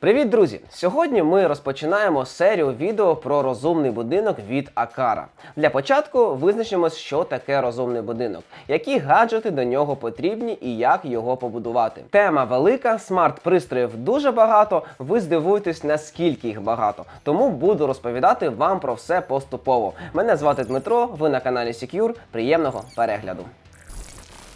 Привіт, друзі! Сьогодні ми розпочинаємо серію відео про розумний будинок від Акара. Для початку визначимось, що таке розумний будинок, які гаджети до нього потрібні і як його побудувати. Тема велика, смарт-пристроїв дуже багато. Ви здивуєтесь, наскільки їх багато. Тому буду розповідати вам про все поступово. Мене звати Дмитро, ви на каналі Secure. Приємного перегляду.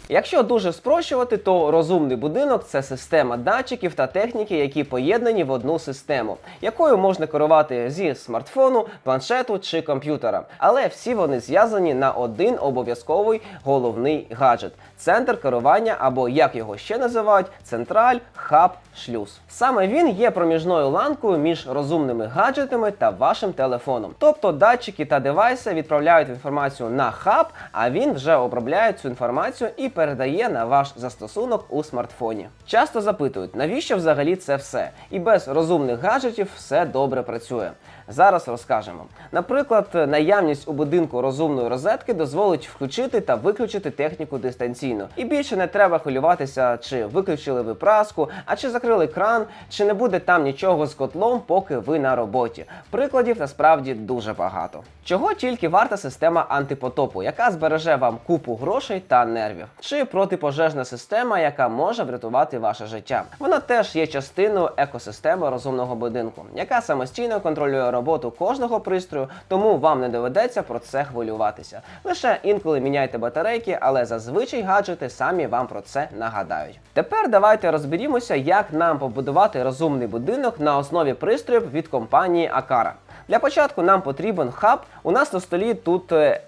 Якщо дуже спрощувати, то розумний будинок це система датчиків та техніки, які поєднані в одну систему, якою можна керувати зі смартфону, планшету чи комп'ютера. Але всі вони зв'язані на один обов'язковий головний гаджет центр керування, або як його ще називають, централь, хаб, шлюз. Саме він є проміжною ланкою між розумними гаджетами та вашим телефоном. Тобто датчики та девайси відправляють інформацію на хаб, а він вже обробляє цю інформацію і передає на ваш застосунок у смартфоні. Часто запитують, навіщо взагалі це все? І без розумних гаджетів все добре працює. Зараз розкажемо. Наприклад, наявність у будинку розумної розетки дозволить включити та виключити техніку дистанційно. І більше не треба хвилюватися, чи виключили ви праску, а чи закрили кран, чи не буде там нічого з котлом, поки ви на роботі. Прикладів насправді дуже багато. Чого тільки варта система антипотопу, яка збереже вам купу грошей та нервів, чи протипожежна система, яка може врятувати ваше життя. Вона теж є частиною екосистеми розумного будинку, яка самостійно контролює роботу кожного пристрою, тому вам не доведеться про це хвилюватися. Лише інколи міняйте батарейки, але зазвичай гаджети самі вам про це нагадають. Тепер давайте розберімося, як нам побудувати розумний будинок на основі пристроїв від компанії Акара. Для початку нам потрібен хаб. У нас на столі тут е,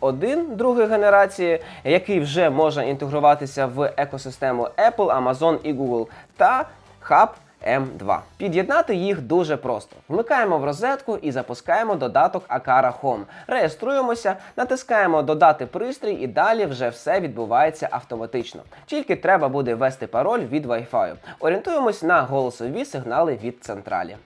M1 другої генерації, який вже може інтегруватися в екосистему Apple, Amazon і Google, та хаб M2. Під'єднати їх дуже просто. Вмикаємо в розетку і запускаємо додаток Akara Home. Реєструємося, натискаємо Додати пристрій і далі вже все відбувається автоматично. Тільки треба буде ввести пароль від Wi-Fi. Орієнтуємось на голосові сигнали від централі.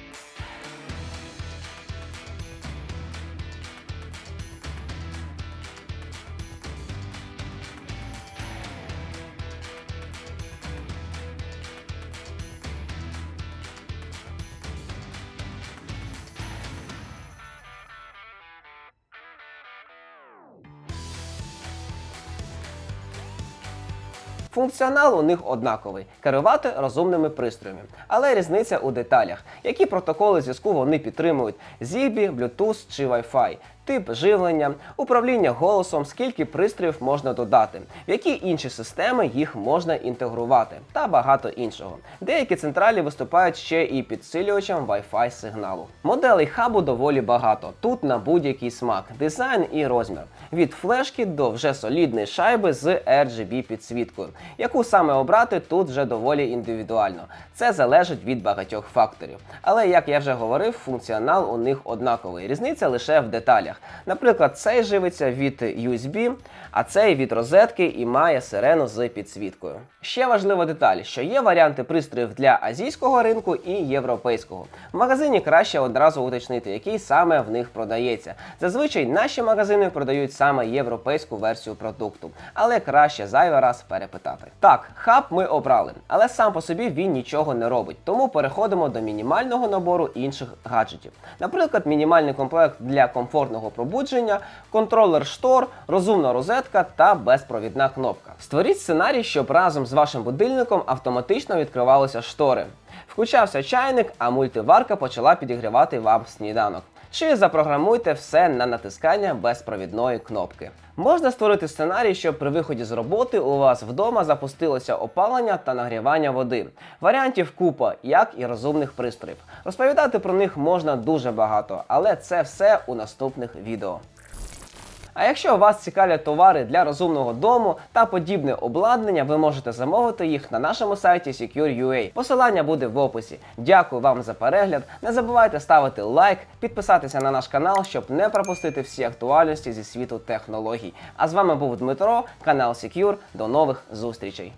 Функціонал у них однаковий керувати розумними пристроями. Але різниця у деталях, які протоколи зв'язку вони підтримують: Zigbee, Bluetooth чи Wi-Fi, тип живлення, управління голосом, скільки пристроїв можна додати, в які інші системи їх можна інтегрувати, та багато іншого. Деякі централі виступають ще і підсилювачем Wi-Fi сигналу. Моделей хабу доволі багато. Тут на будь-який смак, дизайн і розмір. Від флешки до вже солідної шайби з RGB підсвіткою. Яку саме обрати тут вже доволі індивідуально. Це залежить від багатьох факторів. Але як я вже говорив, функціонал у них однаковий. Різниця лише в деталях. Наприклад, цей живиться від USB, а цей від розетки і має сирену з підсвіткою. Ще важлива деталь, що є варіанти пристроїв для азійського ринку і європейського. В магазині краще одразу уточнити, який саме в них продається. Зазвичай наші магазини продають саме європейську версію продукту, але краще зайвий раз перепитати. Так, хаб ми обрали, але сам по собі він нічого не робить, тому переходимо до мінімального набору інших гаджетів. Наприклад, мінімальний комплект для комфортного пробудження, контролер штор, розумна розетка та безпровідна кнопка. Створіть сценарій, щоб разом з вашим будильником автоматично відкривалися штори. Включався чайник, а мультиварка почала підігрівати вам сніданок. Чи запрограмуйте все на натискання безпровідної кнопки. Можна створити сценарій, щоб при виході з роботи у вас вдома запустилося опалення та нагрівання води. Варіантів купа, як і розумних пристроїв. Розповідати про них можна дуже багато, але це все у наступних відео. А якщо вас цікавлять товари для розумного дому та подібне обладнання, ви можете замовити їх на нашому сайті Secure.ua. Посилання буде в описі. Дякую вам за перегляд. Не забувайте ставити лайк, підписатися на наш канал, щоб не пропустити всі актуальності зі світу технологій. А з вами був Дмитро, канал Secure. До нових зустрічей.